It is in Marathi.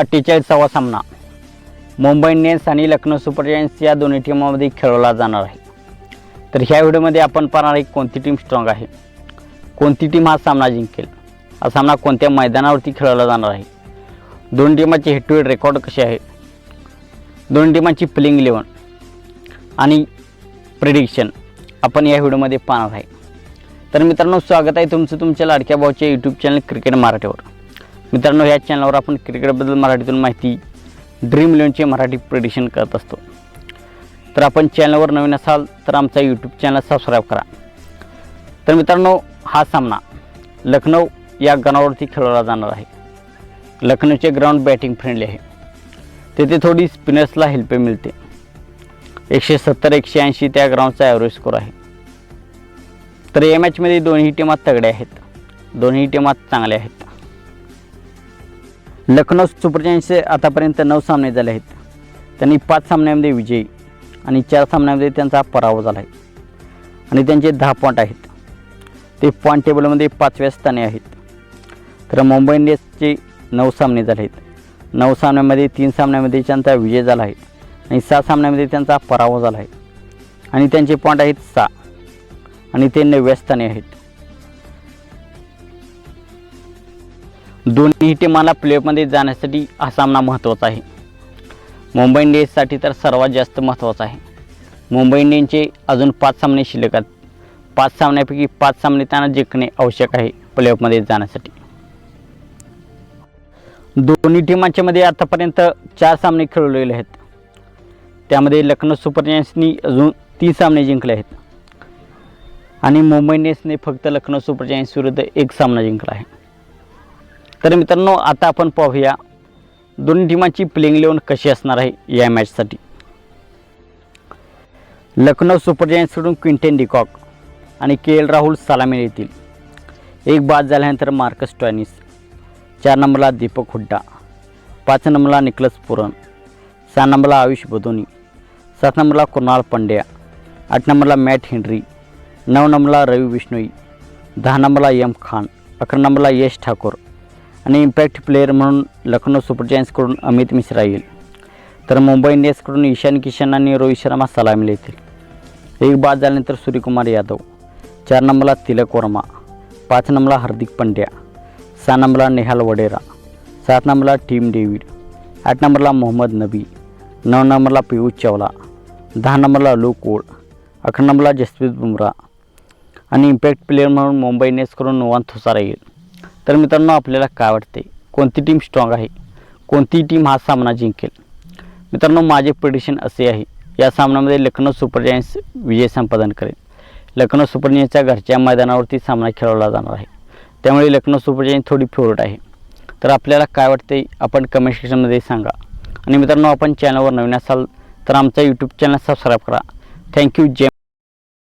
अठ्ठेचाळीसावा सामना. मुंबई इंडियन्स आणि लखनौ सुपर जायंट्स या दोन्ही टीमामध्ये खेळवला जाणार आहे. तर ह्या व्हिडिओमध्ये आपण पाहणार आहे कोणती टीम स्ट्रॉंग आहे. कोणती टीम हा सामना जिंकेल. हा सामना कोणत्या मैदानावरती खेळवला जाणार आहे. दोन टीमाचे हेड टू हेड रेकॉर्ड कसे आहे. दोन टीमांची प्लेइंग इलेवन आणि प्रिडिक्शन आपण या व्हिडिओमध्ये पाहणार आहे. तर मित्रांनो स्वागत आहे तुमचं तुमच्या लाडक्या भाऊच्या यूट्यूब चॅनल क्रिकेट मराठीवर. मित्रांनो ह्या चॅनलवर आपण क्रिकेटबद्दल मराठीतून माहिती ड्रीम इलेवनचे मराठी प्रेडिशन करत असतो. तर आपण चॅनलवर नवीन असाल तर आमचा यूट्यूब चॅनल सबस्क्राईब करा. तर मित्रांनो हा सामना लखनौ या ग्राउंडवरती खेळवला जाणार आहे. लखनौचे ग्राउंड बॅटिंग फ्रेंडली आहे. तेथे थोडी स्पिनर्सला हेल्प मिळते. एकशे सत्तर एकशे ऐंशी त्या ग्राउंडचा ॲव्हरेज स्कोर आहे. तर या मॅचमध्ये दोन्ही टीमात तगड्या आहेत. दोन्ही टीमात चांगल्या आहेत. लखनौ सुपर जायंट्सचे आतापर्यंत नऊ सामने झाले आहेत. त्यांनी पाच सामन्यामध्ये विजयी आणि चार सामन्यामध्ये त्यांचा पराभव झाला आहे. आणि त्यांचे दहा पॉईंट आहेत. ते पॉईंट टेबलमध्ये पाचव्या स्थानी आहेत. तर मुंबई इंडियन्सचे नऊ सामने झाले आहेत. नऊ सामन्यामध्ये तीन सामन्यामध्ये त्यांचा विजय झाला आहे. आणि सहा सामन्यामध्ये त्यांचा पराभव झाला आहे. आणि त्यांचे पॉईंट आहेत सहा. आणि ते नवव्या स्थानी आहेत. दोन्ही टीमाला प्लेऑफमध्ये जाण्यासाठी हा सामना महत्त्वाचा आहे. मुंबई इंडियन्ससाठी तर सर्वात जास्त महत्त्वाचा आहे. मुंबई इंडियन्सचे अजून पाच सामने शिल्लक आहेत. पाच सामन्यापैकी पाच सामने त्यांना जिंकणे आवश्यक आहे प्लेऑफमध्ये जाण्यासाठी. दोन्ही टीमांच्या मध्ये आतापर्यंत चार सामने खेळवलेले आहेत. त्यामध्ये लखनौ सुपर जायंट्सनी अजून तीन सामने जिंकले आहेत. आणि मुंबई इंडियन्सने फक्त लखनौ सुपर जायंट्स विरुद्ध एक सामना जिंकला आहे. तर मित्रांनो आता आपण पाहूया दोन्ही टीमांची प्लेइंग इलेवन कशी असणार आहे या मॅचसाठी लखनौ सुपर जायंट्सकडून क्विंटेन डिकॉक आणि के एल राहुल सलामी येतील. एक बाद झाल्यानंतर मार्कस टॉनिस चार नंबरला दीपक हुड्डा पाच नंबरला निकलस पुरण सहा नंबरला आयुष बदोनी सात नंबरला कुणाल पंड्या आठ नंबरला मॅट हेनरी नऊ नंबरला रवी विष्णोई दहा नंबरला एम खान अकरा नंबरला यश ठाकूर आणि इम्पॅक्ट प्लेअर म्हणून लखनौ सुपर जायंट्सकडून अमित मिश्रा येईल. तर मुंबई इंडियन्सकडून ईशान किशन आणि रोहित शर्मा सलामी येतील एक बाद झाल्यानंतर सूर्यकुमार यादव चार नंबरला तिलक वर्मा पाच नंबरला हार्दिक पंड्या सहा नंबरला नेहाल वडेरा सात नंबरला टीम डेव्हिड आठ नंबरला मोहम्मद नबी नऊ नंबरला पियुष चावला दहा नंबरला लूक वोड अकरा नंबरला जसप्रीत बुमरा आणि इम्पॅक्ट प्लेअर म्हणून मुंबई इंडियन्सकडून नोवान थोसारा येईल. तर मित्रांनो आपल्याला काय वाटते कोणती टीम स्ट्रॉंग आहे? कोणती टीम हा सामना जिंकेल? मित्रांनो माझे प्रडिशन असे आहे. या सामन्यामध्ये लखनौ सुपर जायंट्स विजय संपादन करेल. लखनौ सुपर जायंट्सच्या घरच्या मैदानावरती सामना खेळवला जाणार आहे. त्यामुळे लखनौ सुपर जायंट थोडी फेवरेट आहे. तर आपल्याला काय वाटते आपण कमेंट सेक्शनमध्ये सांगा. आणि मित्रांनो आपण चॅनलवर नवीन असाल तर आमचा यूट्यूब चॅनल सबस्क्राईब करा. थँक्यू जय